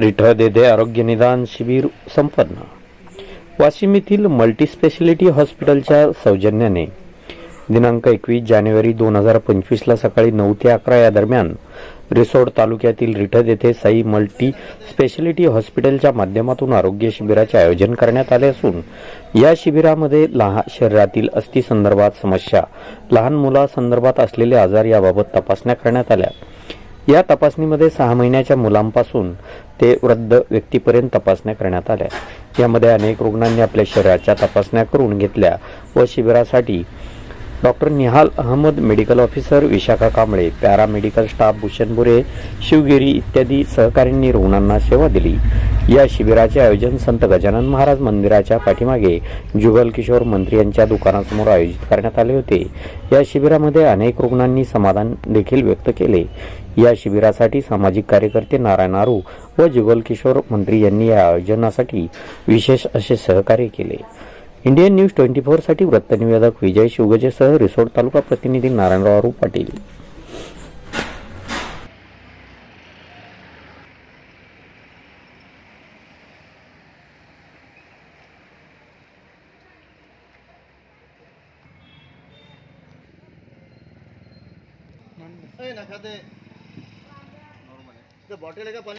रिठद येथे आरोग्य निदान शिबिर संपन्न. वाशिम येथील मल्टीस्पेशालिटी हॉस्पिटलच्या सौजन्याने दिनांक एकवीस जानेवारी दोन हजार पंचवीसला सकाळी नऊ ते अकरा या दरम्यान रिसोड तालुक्यातील रिठद येथे साई मल्टी स्पेशालिटी हॉस्पिटलच्या माध्यमातून आरोग्य शिबिराचे आयोजन करण्यात आले असून या शिबिरामध्ये लहान शरीरातील अस्थी संदर्भात समस्या लहान मुलासंदर्भात असलेले आजार याबाबत तपासण्या करण्यात आल्या. या तपासणीमध्ये सहा महिन्याच्या मुलांपासून ते वृद्ध व्यक्तीपर्यंत तपासण्या करण्यात आल्या. यामध्ये अनेक रुग्णांनी आपल्या शरीराच्या तपासण्या करून घेतल्या व शिबिरासाठी doctor Nihal Ahmad medical officer Vishakha Kamble paramedical staff Bhushan Bure Shivgiri इत्यादी सहकाऱ्यांनी रुग्णांना सेवा दिली. या शिबिराचे आयोजन संत गजानन महाराज मंदिराच्या पाठीमागे जुगल किशोर मंत्री यांच्या दुकानासमोर आयोजित करण्यात आले होते. या शिबिरामध्ये अनेक रुग्णांनी समाधान देखील व्यक्त केले. या शिबिरासाठी सामाजिक कार्यकर्ते नारायण आरू व जुगल किशोर मंत्री यांनी या आयोजनासाठी विशेष असे सहकार्य केले. इंडियन न्यूज ट्वेंटी फोरसाठी वृत्तनिवेदक विजय शिवगजेसह रिसोड तालुका प्रतिनिधी नारायणराव आरू पाटील. बॉटल आहे. का पाणी